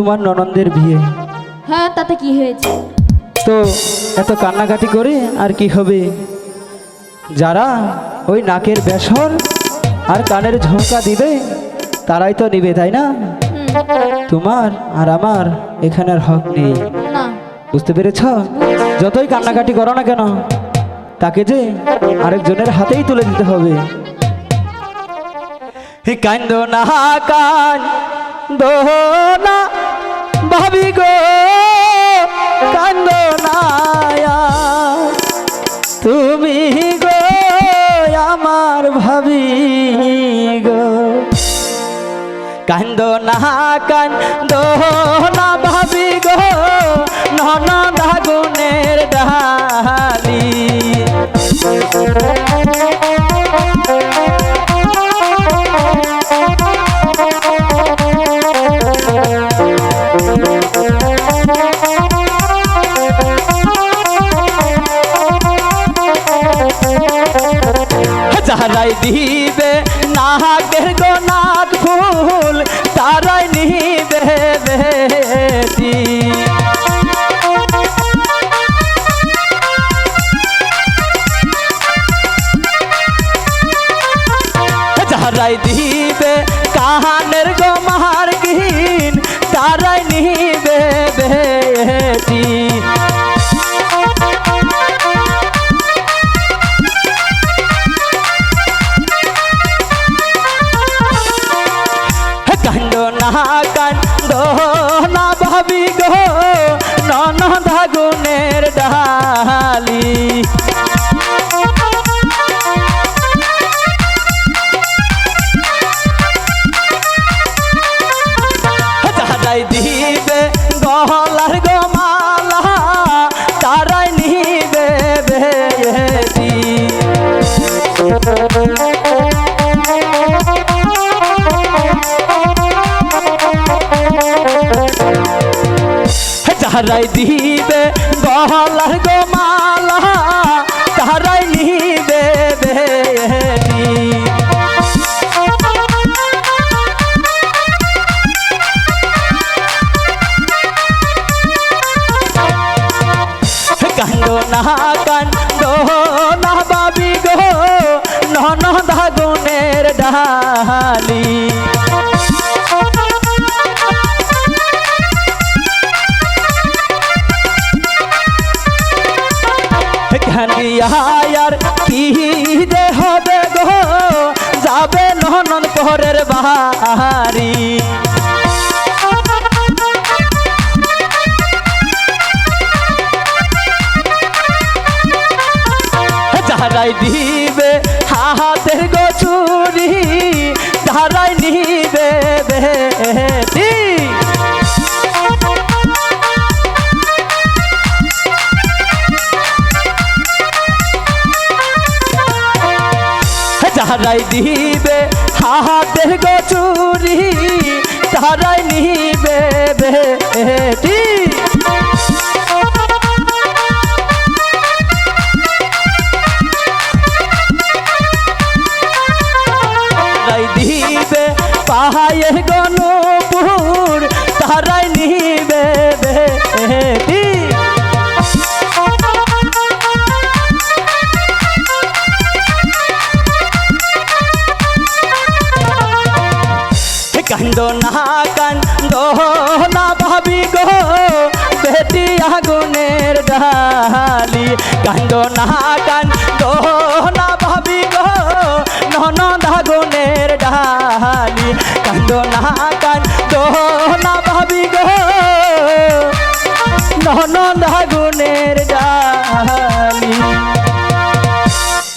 তোমার ননন্দের বিয়ে। হ্যাঁ তাতে কি হয়েছে? তো এত কান্নাকাটি করে আর কি হবে? যারা ওই নাকের বেসর আর কানের ঝোঁকা দিবে তারাই তো নিবে তাই না? তোমার আর আমার এখানে আর হক নেই। বুঝতে পেরেছ? যতই কান্নাকাটি করো না কেন তাকে যে আরেকজনের হাতেই তুলে দিতে হবে। কান্দ না কান্দ না। ভাবি গো কান্দ তুমি গো, আমার ভাবি গো। কান্দ না কান্দ না ভাবি গো নন দাগুনের দিবে নাকের গো নাক ফুল তারাই নিবে বেটি। যারাই দিবে কাহানের গো মার কিন তারাই নিবে বেটি। না কান্দ না ভাবি গো নন ধাগুনের ডালি। তারাই দিবে গলার গো মালা তারাই নিবে কান্দ না কান্দ না বাবি গো নন দাগুনের ডালি। যে হবে গো যাবে ননন পরের বাহারি। যারাই দিবে হাতের গছুরি তারাই নিবে যারাই দিবে হাতের গছুরি তারাই নিবে বেটি তারাই দিবে পাহায়ের গণপুর তারাই নিবে বেটি কান্দ না কান্দ ভাবি গো। বেটি আগুনের ডালি। কান্দ না কান্দ না ভাবি গো। নন দাগুনের ডালি। কান্দ না কান্দ না ভাবি গো। নন দাগ